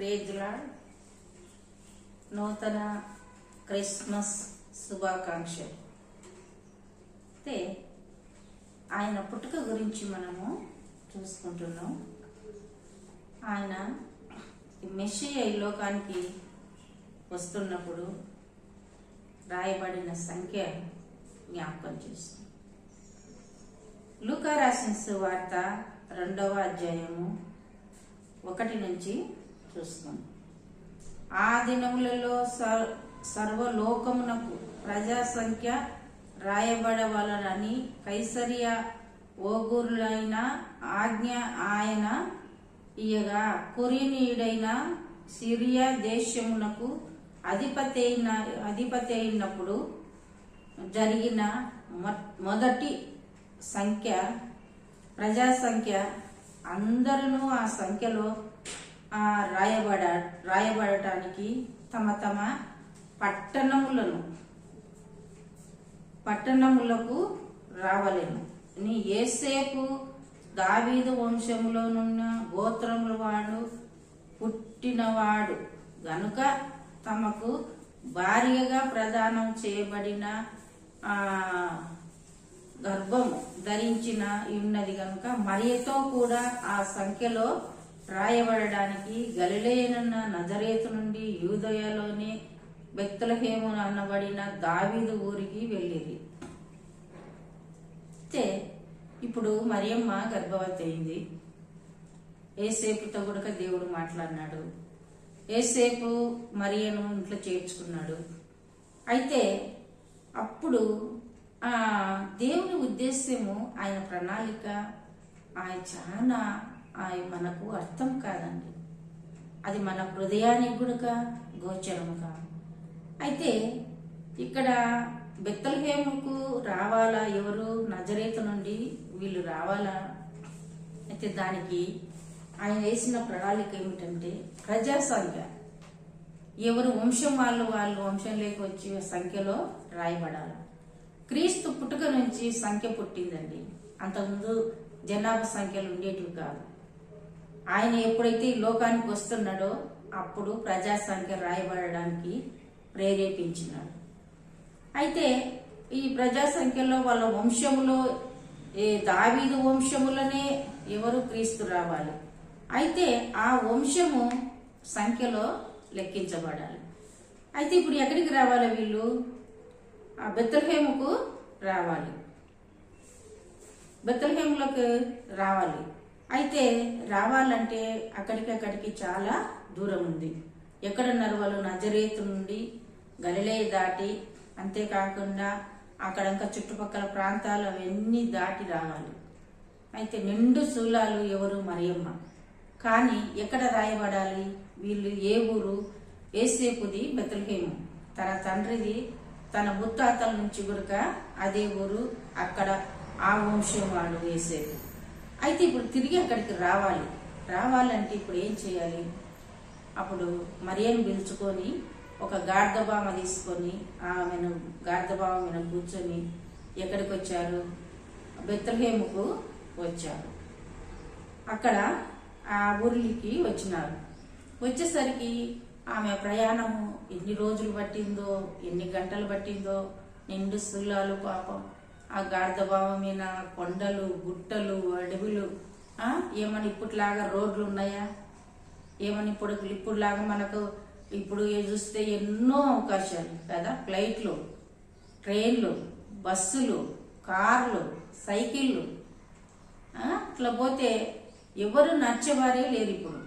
ప్రేజ్లా నూతన క్రిస్మస్ శుభాకాంక్షలు. అయితే ఆయన పుట్టుక గురించి మనము చూసుకుంటున్నాం. ఆయన మెషియ ఈ లోకానికి వస్తున్నప్పుడు రాయబడిన సంఖ్య జ్ఞాపకం చేస్తుంది. లూకా రాసిన వార్త రెండవ అధ్యాయము ఒకటి నుంచి చూస్తాం ఆ దినములలో సర్వలోకమునకు ప్రజా సంఖ్య రాయబడవలనని కైసరియ ఓగురులైన ఆజ్ఞ ఆయన ఇయగా కురినీయుడైన సిరియా దేశమునకు అధిపతి అయిన అధిపతి అయినప్పుడు జరిగిన మొదటి సంఖ్య ప్రజా సంఖ్య అందరూ ఆ సంఖ్యలో రాయబడ రాయబడటానికి తమ తమ పట్టణములను పట్టణములకు రావలేను. నీ ఏసేపు దావీదు వంశములోనున్న గోత్రముల వాడు పుట్టినవాడు. గనుక తమకు భార్యగా ప్రదానం చేయబడిన గర్భము ధరించిన ఉన్నది కనుక మరియతో కూడా ఆ సంఖ్యలో రాయబడడానికి గలిలేనున్న నజరేతు నుండి యూదయలోని బెత్తలహేము అనబడిన దావీదు ఊరికి వెళ్ళేది అయితే ఇప్పుడు మరియమ్మ గర్భవతి అయింది. ఏసేపుతో కూడా దేవుడు మాట్లాడినాడు. ఏసేపు మరియను ఇంట్లో చేర్చుకున్నాడు. అయితే అప్పుడు ఆ దేవుని ఉద్దేశ్యము ఆయన ప్రణాళిక ఆయన చాలా అవి మనకు అర్థం కాదండి. అది మన హృదయానికి కూడా గోచరము కాదు. అయితే ఇక్కడ బెత్తలహేముకు రావాలా ఎవరు? నజరేత నుండి వీళ్ళు రావాలా? అయితే దానికి ఆయన వేసిన ప్రణాళిక ఏమిటంటే ప్రజా సంఖ్య ఎవరు వంశం వాళ్ళు వాళ్ళు వంశంలోకి వచ్చి సంఖ్యలో రాయబడాలి. క్రీస్తు పుట్టుక నుంచి సంఖ్య పుట్టిందండి. అంతకుముందు జనాభా సంఖ్యలు ఉండేటివి కాదు. ఆయన ఎప్పుడైతే ఈ లోకానికి వస్తున్నాడో అప్పుడు ప్రజాసంఖ్య రాయబడడానికి ప్రేరేపించినాడు. అయితే ఈ ప్రజాసంఖ్యలో వాళ్ళ వంశములో ఏ దావీదు వంశములనే ఎవరు క్రీస్తు రావాలి? అయితే ఆ వంశము సంఖ్యలో లెక్కించబడాలి. అయితే ఇప్పుడు ఎక్కడికి రావాలి వీళ్ళు? ఆ బెత్తలహేముకు రావాలి. బెత్తలహేములకు రావాలి. అయితే రావాలంటే అక్కడికి అక్కడికి చాలా దూరం ఉంది ఎక్కడున్నారు వాళ్ళు? నజరేతు నుండి గలిలే దాటి అంతేకాకుండా అక్కడ ఇంకా చుట్టుపక్కల ప్రాంతాలు అవన్నీ దాటి రావాలి. అయితే నిండు శూలాలు ఎవరు? మరియమ్మ. కానీ ఎక్కడ రాయబడాలి? వీళ్ళు ఏ ఊరు? ఏసేపుది బెతలహేము. తన తండ్రిది తన ముత్తాతల నుంచి గురక అదే ఊరు అక్కడ ఆ వంశం వాళ్ళు వేసేది అయితే ఇప్పుడు తిరిగి అక్కడికి రావాలి. రావాలంటే ఇప్పుడు ఏం చేయాలి? అప్పుడు మరియను పిలుచుకొని ఒక గార్ధబామ తీసుకొని ఆమెను గార్ధబామ మీద కూర్చొని ఎక్కడికి వచ్చారు? బెత్తలహేముకు వచ్చారు. అక్కడ ఆ ఊరికి వచ్చినారు. వచ్చేసరికి ఆమె ప్రయాణము ఎన్ని రోజులు పట్టిందో ఎన్ని గంటలు పట్టిందో నిండు సుల్లాలు పాపం. ఆ గార్ధభావం మీద కొండలు గుట్టలు అడవులు ఏమని ఇప్పుట్లాగా రోడ్లు ఉన్నాయా? ఏమని ఇప్పుడు ఇప్పుడులాగా మనకు ఇప్పుడు ఏ చూస్తే ఎన్నో అవకాశాలు కదా? ఫ్లైట్లు ట్రైన్లు బస్సులు కార్లు సైకిళ్ళు అట్లా ఇట్లా పోతే ఎవరు నచ్చేవారే లేరు ఇప్పుడు.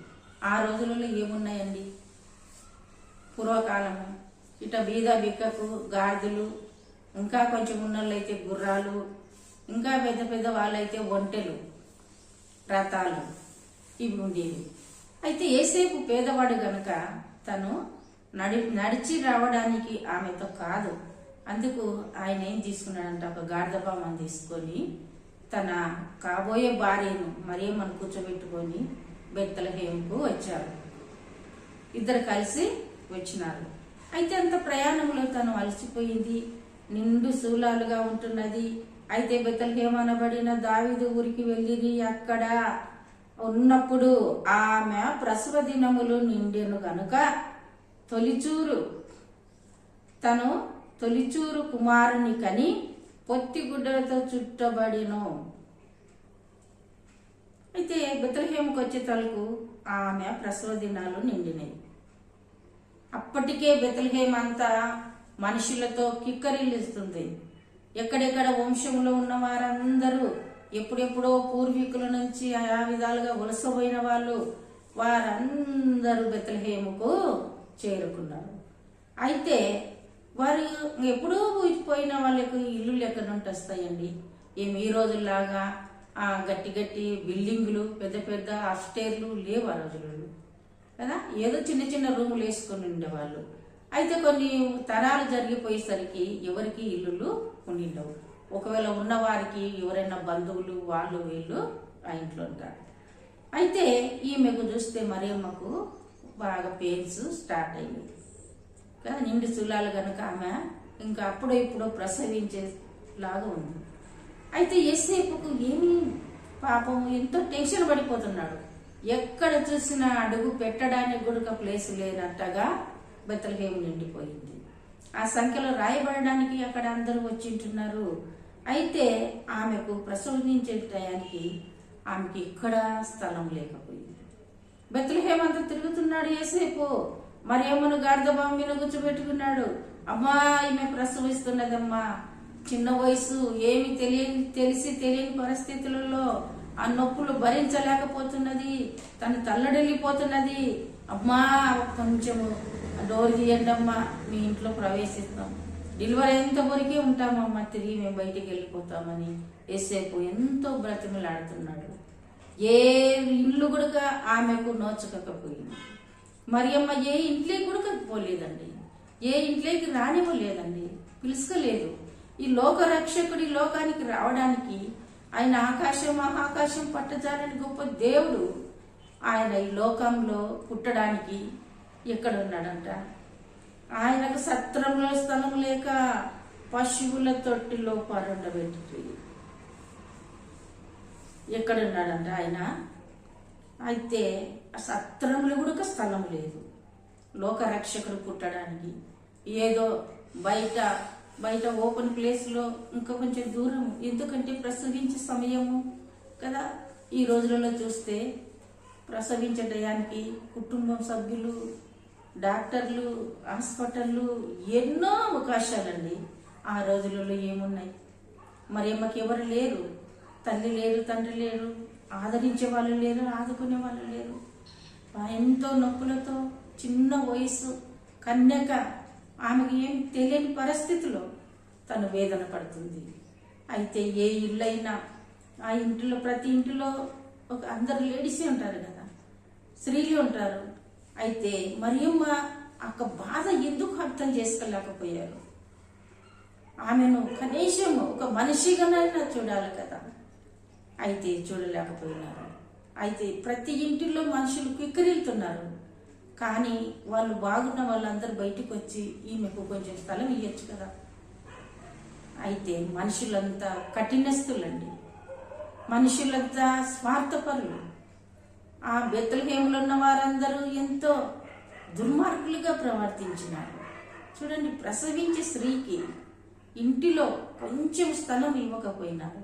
ఆ రోజులలో ఏమున్నాయండి? పూర్వకాలము ఇట బీద బిక్కకు గాడిదలు ఇంకా కొంచెం ఉన్నోళ్ళైతే గుర్రాలు ఇంకా పెద్ద పెద్ద వాళ్ళైతే ఒంటెలు రథాలు ఇవి ఉండేవి. అయితే ఏసేపు పేదవాడు గనక తను నడి నడిచి రావడానికి ఆమెతో కాదు. అందుకు ఆయన ఏం తీసుకున్నాడంటే ఒక గార్ధపామని తీసుకొని తన కాబోయే భార్యను మరేమని కూర్చోబెట్టుకొని బెత్తలహేముకు వచ్చారు. ఇద్దరు కలిసి వచ్చినారు. అయితే అంత ప్రయాణంలో తను అలసిపోయింది. నిండు శూలాలుగా ఉంటున్నది. అయితే బెత్తలహేమనబడిన దావిదు ఊరికి వెళ్ళిది అక్కడ. ఉన్నప్పుడు ఆమె ప్రసవ దినములు నిండెను గనుక తొలిచూరు. తను తొలిచూరు కుమారుని కని పొత్తి గుడ్డలతో చుట్టబడిను. అయితే బెతలహేముకు వచ్చే తలకు ఆమె ప్రసవ దినాలు నిండినాయి. అప్పటికే బెతలహేమ్ అంతా మనుషులతో కిక్కరిల్లిస్తుంది. ఎక్కడెక్కడ వంశంలో ఉన్న వారందరూ ఎప్పుడెప్పుడో పూర్వీకుల నుంచి ఆ విధాలుగా వలసపోయిన వాళ్ళు వారందరూ బెత్తలహేముకు చేరుకున్నారు. అయితే వారు ఎప్పుడూ పోయిన వాళ్ళకు ఇల్లులు ఎక్కడ నుండి వస్తాయండి ఏమి ఈ రోజుల్లాగా ఆ గట్టి గట్టి బిల్డింగులు పెద్ద పెద్ద అప్స్టేర్లు లేవు ఆ రోజులలో. కదా? ఏదో చిన్న చిన్న రూములు వేసుకొని ఉండేవాళ్ళు. అయితే కొన్ని తరాలు జరిగిపోయేసరికి ఎవరికి ఇల్లులు ఉండిండవు. ఒకవేళ ఉన్నవారికి ఎవరైనా బంధువులు వాళ్ళు వీళ్ళు ఆ ఇంట్లో ఉంటారు. అయితే ఈమెకు చూస్తే మరియమ్మకు బాగా పెయిన్స్ స్టార్ట్ అయింది కానీ నిండు తులాలు కనుక ఆమె ఇంకా అప్పుడో ఇప్పుడో ప్రసవించేలాగా ఉంది. అయితే ఎస్సేపుకు ఏమి పాపం ఎంతో టెన్షన్ పడిపోతున్నాడు. ఎక్కడ చూసినా అడుగు పెట్టడానికి కూడా ప్లేస్ లేనట్టగా బెత్తలహేము నిండిపోయింది. ఆ సంఖ్యలో రాయబడడానికి అక్కడ అందరూ వచ్చింటున్నారు అయితే ఆమెకు ప్రసవించే టయానికి ఆమెకి ఇక్కడ స్థలం లేకపోయింది. బెత్తలహేమంతా తిరుగుతున్నాడు ఏసేపు మరియమ్మను గార్ధబాం మీద కూర్చోబెట్టుకున్నాడు. అమ్మా ఈమె ప్రసవిస్తున్నదమ్మా. చిన్న వయసు ఏమి తెలియని తెలిసి తెలియని పరిస్థితులలో ఆ నొప్పులు భరించలేకపోతున్నది. తను తల్లడిల్లిపోతున్నది. అమ్మా కొంచెము డోర్ తీయండి అమ్మా మీ ఇంట్లో ప్రవేశిస్తాం. డెలివరీ ఎంత వరకే ఉంటామమ్మా తిరిగి మేము బయటికి వెళ్ళిపోతామని. ఎస్సేపు ఎంతో బ్రతిమలాడుతున్నాడు. ఏ ఇల్లు కూడా ఆమెకు నోచకపోయింది మరియమ్మ ఏ ఇంట్లోకి కూడా పోలేదండి ఏ ఇంట్లోకి రానివ్వలేదండి. పిలుచుకోలేదు ఈ లోక రక్షకుడి లోకానికి రావడానికి ఆయన ఆకాశం మహాకాశం పట్టజాలని గొప్ప దేవుడు ఆయన ఈ లోకంలో పుట్టడానికి ఎక్కడ ఉన్నాడంట ఆయనకు సత్రంలో స్థలం లేక పశువుల తొట్టిలో పరుండబెట్టి ఎక్కడ ఉన్నాడంట ఆయన? అయితే సత్రంలో కూడా ఒక స్థలం లేదు. లోక రక్షకుడు పుట్టడానికి. ఏదో బయట బయట ఓపెన్ ప్లేస్లో ఇంకా కొంచెం దూరం ఎందుకంటే ప్రసవించే సమయము కదా. ఈ రోజులలో చూస్తే ప్రసవించే టయానికి కుటుంబం సభ్యులు డాక్టర్లు హాస్పిటళ్ళు ఎన్నో అవకాశాలండి. ఆ రోజులలో ఏమున్నాయి? మరి అమ్మకి ఎవరు లేరు? తల్లి లేరు తండ్రి లేరు ఆదరించే వాళ్ళు లేరు ఆదుకునే వాళ్ళు లేరు. ఆ ఎంతో నొప్పులతో చిన్న వయసు కన్యక ఆమెకి ఏం తెలియని పరిస్థితిలో తను వేదన పడుతుంది. అయితే ఏ ఇల్లైనా ఆ ఇంటిలో ప్రతి ఇంటిలో ఒక అందరు లేడీసే ఉంటారు కదా. స్త్రీలు ఉంటారు. అయితే మరియమ్మ అక్క బాధ ఎందుకు అర్థం చేసుకోలేకపోయారు? ఆమెను కనీసం ఒక మనిషిగానైనా చూడాలి కదా. అయితే చూడలేకపోయినారు. అయితే ప్రతి ఇంటిలో మనుషులు కిక్కరిల్తున్నారు. కానీ వాళ్ళు బాగున్న వాళ్ళందరూ బయటకు వచ్చి ఈమెకు కొంచెం స్థలం ఇవ్వచ్చు కదా. అయితే మనుషులంతా కఠినస్తులండి మనుషులంతా స్వార్థపరులు. ఆ బెత్తలహేములు ఉన్న వారందరూ ఎంతో దుర్మార్గులుగా ప్రవర్తించినారు. చూడండి ప్రసవించే స్త్రీకి ఇంటిలో కొంచెం స్థలం ఇవ్వకపోయినారు.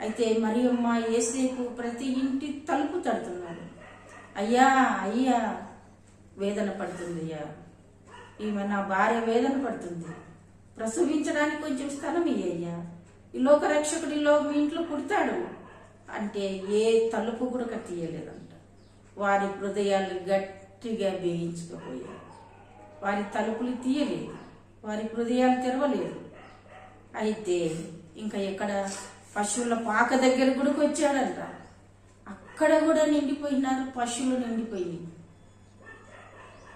అయితే మరియమ్మ ఏసేపు ప్రతి ఇంటి తలుపు తడుతున్నాడు అయ్యా అయ్యా వేదన పడుతుంది అయ్యా ఈమె నా భార్య వేదన పడుతుంది. ప్రసవించడానికి కొంచెం స్థలం ఇయ్యయ్యా. ఈ లోక రక్షకుడిలో మీ ఇంట్లో పుడతాడు. అంటే ఏ తలుపు కూడా తీయలేదంట వారి హృదయాలు గట్టిగా బిగించకపోయాయి వారి తలుపులు తీయలేదు. వారి హృదయాలు తెరవలేదు. అయితే ఇంకా ఎక్కడ పశువుల పాక దగ్గర కూడా వచ్చాడంట. అక్కడ కూడా నిండిపోయినారు. పశువులు నిండిపోయి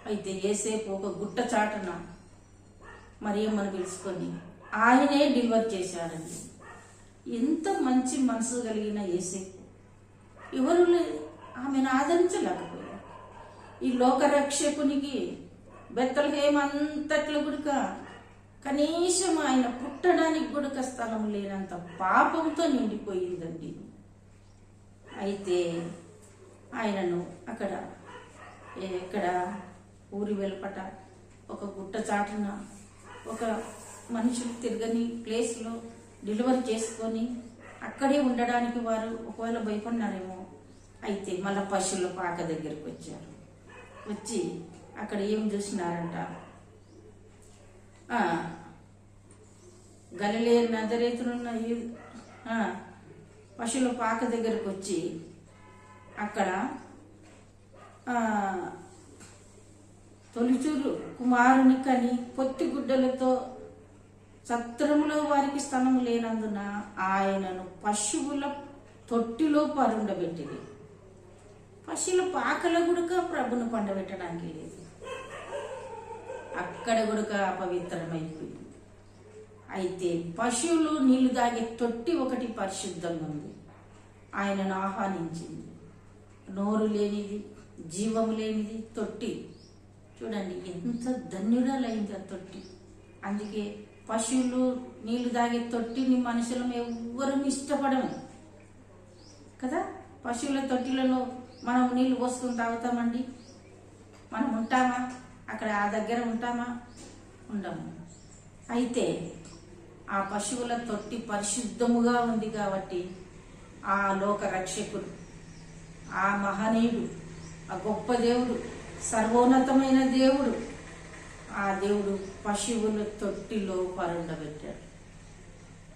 అయితే ఏసేపు ఒక గుట్ట చాటన మరియమ్మను పిలుచుకొని ఆయనే డెలివర్ చేశాడండి. ఎంత మంచి మనసు కలిగిన ఏసేపు ఎవరు లేదు ఆమెను ఆదరించలేకపోయాడు ఈ లోకరక్షకునికి బెత్తలకేమంతట్లో గుడుక కనీసం ఆయన పుట్టడానికి గుడుక స్థలం లేనంత పాపంతో నిండిపోయిందండి. అయితే ఆయనను అక్కడ ఏ- ఎక్కడ ఊరి వెలుపట ఒక గుట్ట చాటున ఒక మనుషులు తిరగని ప్లేస్లో డెలివరీ చేసుకొని అక్కడే ఉండడానికి వారు ఒకవేళ భయపడినారేమో అయితే మళ్ళీ పశువుల పాక దగ్గరికి వచ్చారు. వచ్చి అక్కడ ఏం చూసినారంట? గలలే నదరేతులున్న పశువుల పాక దగ్గరకు వచ్చి అక్కడ తొలిచూరు కుమారుని కని పొత్తి గుడ్డలతో సత్రములో వారికి స్థలం లేనందున ఆయనను పశువుల తొట్టిలో పరుండబెట్టింది పశువుల పాకలో గుడక ప్రభును పండబెట్టడానికి లేదు అక్కడ గుడుక అపవిత్రమైపోయింది. అయితే పశువులు నీళ్ళు తాగే తొట్టి ఒకటి పరిశుద్ధంగా ఉంది. ఆయనను ఆహ్వానించింది. నోరు లేనిది జీవము లేనిది తొట్టి. చూడండి ఎంత ధన్యురాలైంది ఆ తొట్టి. అందుకే పశువులు నీళ్ళు తాగే తొట్టిని మనుషులం ఎవ్వరూ ఇష్టపడము. కదా? పశువుల తొట్టిలలో మనం నీళ్ళు పోసుకుని తాగుతామండి? మనం ఉంటామా? అక్కడ ఆ దగ్గర ఉంటామా? ఉండము. అయితే ఆ పశువుల తొట్టి పరిశుద్ధముగా ఉంది కాబట్టి ఆ లోక రక్షకుడు ఆ మహనీయుడు ఆ గొప్ప దేవుడు సర్వోన్నతమైన దేవుడు ఆ దేవుడు పశువుల తొట్టిలో పరుండబెట్టాడు.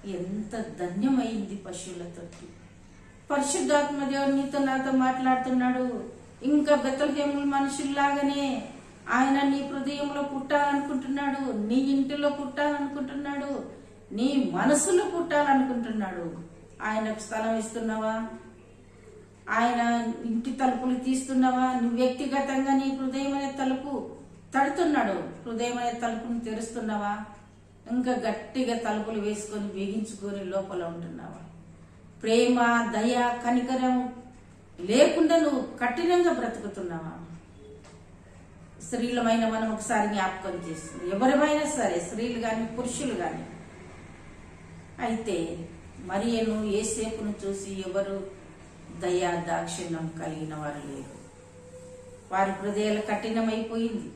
ఎంత ధన్యమైంది పశువుల తొట్టి. పరిశుద్ధాత్మ దేవుడు నీతో నాతో మాట్లాడుతున్నాడు. ఇంకా బెత్తలహేముల మనుషుల్లాగానే ఆయన నీ హృదయంలో పుట్టాలనుకుంటున్నాడు. నీ ఇంటిలో పుట్టాలనుకుంటున్నాడు. నీ మనసులో పుట్టాలనుకుంటున్నాడు. ఆయనకు స్థలం ఇస్తున్నావా? ఆయన ఇంటి తలుపులు తీస్తున్నావా? నువ్వు వ్యక్తిగతంగా నీ హృదయం అనే తలుపు తడుతున్నాడు. హృదయమనే తలుపును తెరుస్తున్నావా? ఇంకా గట్టిగా తలుపులు వేసుకొని బిగించుకొని లోపల ఉంటున్నావా? ప్రేమ దయ కనికరం లేకుండా నువ్వు కఠినంగా బ్రతుకుతున్నావా? స్త్రీలమైన మనం ఒకసారి జ్ఞాపకం చేస్తుంది. ఎవరిమైనా సరే స్త్రీలు కానీ పురుషులు కానీ అయితే మరియను ఏసేపును చూసి ఎవరు దయా దాక్షిణ్యం కలిగిన వారు లేరు. వారి హృదయాలు కఠినమైపోయింది.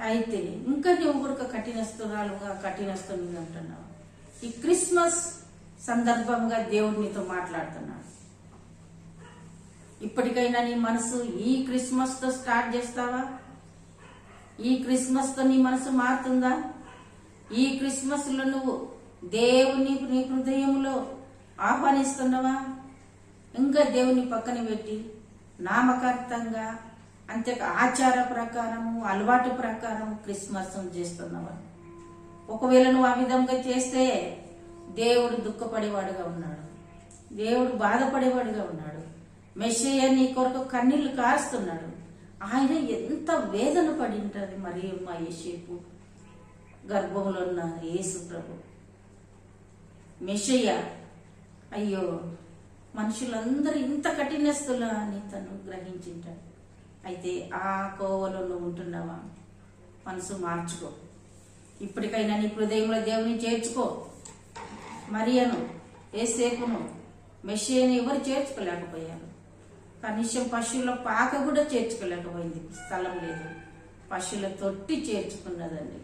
అయితే ఇంకా నువ్వు కూడా కఠినస్తురాలుగా కఠినస్తుంది అంటున్నావు. ఈ క్రిస్మస్ సందర్భంగా దేవుడు నీతో మాట్లాడుతున్నాడు. ఇప్పటికైనా నీ మనసు ఈ క్రిస్మస్తో స్టార్ట్ చేస్తావా? ఈ క్రిస్మస్తో నీ మనసు మారుతుందా? ఈ క్రిస్మస్లో నువ్వు దేవుని నీ హృదయంలో ఆహ్వానిస్తున్నావా? ఇంకా దేవుని పక్కన పెట్టి నామకార్థంగా అంతే ఆచార ప్రకారము అలవాటు ప్రకారం క్రిస్మస్ చేస్తున్నావా? ఒకవేళ నువ్వు ఆ విధంగా చేస్తే దేవుడు దుఃఖపడేవాడుగా ఉన్నాడు. దేవుడు బాధపడేవాడుగా ఉన్నాడు. మెస్సయ్య నీ కొరకు కన్నీళ్ళు కారుస్తున్నాడు. ఆయన ఎంత వేదన పడి ఉంటుంది మరి మా యేసేపు? గర్భంలో ఉన్న యేసు ప్రభు. మెషయ్య అయ్యో మనుషులందరూ ఇంత కఠినస్తులా అని తను గ్రహించింటాడు అయితే ఆ కోవలో నువ్వు ఉంటున్నావా? మనసు మార్చుకో. ఇప్పటికైనా నీ హృదయంలో దేవుని చేర్చుకో. మరియను ఏసేపును మెషియను ఎవరు చేర్చుకోలేకపోయారు. కనీసం పశువుల పాక కూడా చేర్చుకోలేకపోయింది. స్థలం లేదు. పశువుల తొట్టి చేర్చుకున్నదండి.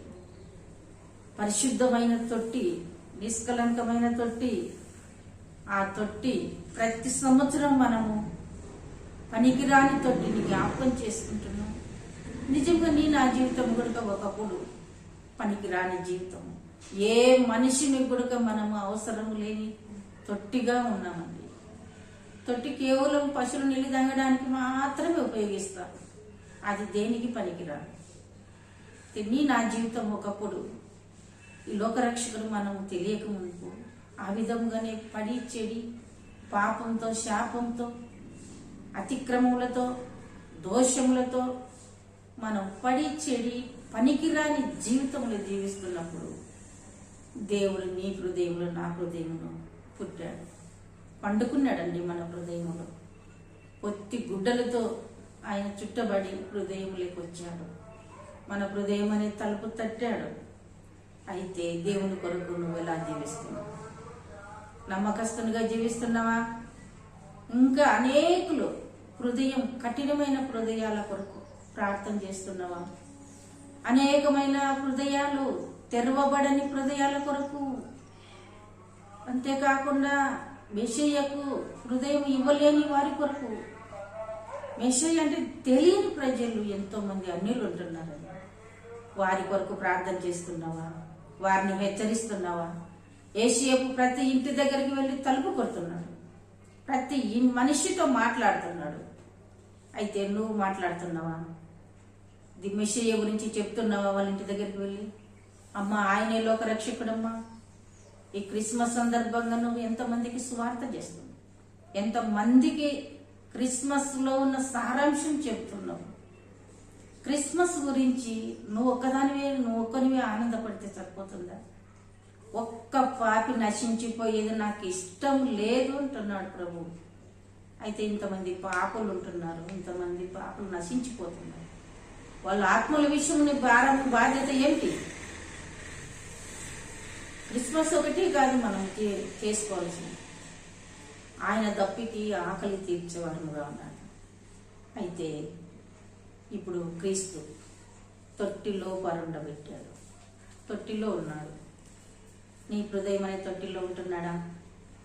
పరిశుద్ధమైన తొట్టి నిష్కలంకమైన తొట్టి ఆ తొట్టి ప్రతి సంవత్సరం మనము పనికిరాని తొట్టిని జ్ఞాపకం చేసుకుంటున్నాం. నిజంగా నీ నా జీవితం కూడా ఒకప్పుడు పనికిరాని జీవితం ఏ మనిషిని కూడా మనము అవసరం లేని తొట్టిగా ఉన్నామండి. తొట్టి కేవలం పశువులు నీళ్ళు తాగడానికి మాత్రమే ఉపయోగిస్తాం అది దేనికి పనికిరాదు. నీ నా జీవితం ఒకప్పుడు ఈ లోకరక్షకులు మనం తెలియకముందు ఆ విధంగానే పడి చెడి పాపంతో శాపంతో అతిక్రమములతో దోషములతో మనం పడి చెడి పనికిరాని జీవితంలో జీవిస్తున్నప్పుడు దేవుడు నీ హృదయంలో నా హృదయంలో పుట్టాడు. పండుకున్నాడండి మన హృదయంలో. పొత్తి గుడ్డలతో ఆయన చుట్టబడి హృదయంలోకి వచ్చాడు. మన హృదయం అనే తలుపు తట్టాడు. అయితే దేవుని కొరకు నువ్వు ఎలా జీవిస్తున్నావు? నమ్మకస్తునిగా జీవిస్తున్నావా? ఇంకా అనేకులు హృదయం కఠినమైన హృదయాల కొరకు ప్రార్థన చేస్తున్నావా? అనేకమైన హృదయాలు తెరవబడని హృదయాల కొరకు. అంతేకాకుండా మెషయ్యకు హృదయం ఇవ్వలేని వారి కొరకు. మెషయ్య అంటే తెలియని ప్రజలు ఎంతోమంది అన్యులు ఉంటున్నారు. వారి కొరకు ప్రార్థన చేస్తున్నావా? వారిని హెచ్చరిస్తున్నావా? ఏషియపు ప్రతి ఇంటి దగ్గరికి వెళ్ళి తలుపు కొడుతున్నాడు. ప్రతి మనిషితో మాట్లాడుతున్నాడు. అయితే నువ్వు మాట్లాడుతున్నావా? ది మెషయ్య గురించి చెప్తున్నావా వాళ్ళ ఇంటి దగ్గరికి వెళ్ళి? అమ్మ ఆయనే లోక రక్షకుడమ్మా ఈ క్రిస్మస్ సందర్భంగా నువ్వు ఎంతమందికి సువార్త చేస్తున్నావు? ఎంతమందికి క్రిస్మస్లో ఉన్న సారాంశం చెప్తున్నావు? క్రిస్మస్ గురించి నువ్వు ఒక్కదానివే నువ్వు ఒక్కనివే ఆనందపడితే సరిపోతుందా? ఒక్క పాపి నశించిపోయేది నాకు ఇష్టం లేదు అంటున్నాడు ప్రభు. అయితే ఇంతమంది పాపలు ఉంటున్నారు ఇంతమంది పాపలు నశించిపోతున్నారు. వాళ్ళ ఆత్మల విషయం నీ భారం బాధ్యత ఏంటి? క్రిస్మస్ ఒకటి కాదు మనం చేసుకోవాల్సింది. ఆయన దప్పికి ఆకలి తీర్చేవారుగా ఉన్నాడు అయితే ఇప్పుడు క్రీస్తు తొట్టిలో పరుండబెట్టాడు తొట్టిలో ఉన్నాడు. నీ హృదయం అనే తొట్టిలో ఉంటున్నాడా?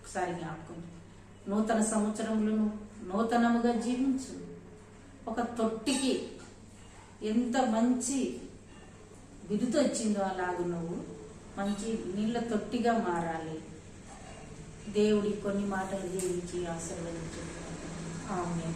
ఒకసారి జ్ఞాపకం. నూతన సంవత్సరంలో నూతనముగా జీవించు. ఒక తొట్టికి ఎంత మంచి బిరుదు వచ్చిందో అలాగ నువ్వు మంచి నీళ్ళ తొట్టిగా మారాలి. దేవుడి కొన్ని మాటలు దీవించి ఆశీర్వదించు. ఆమె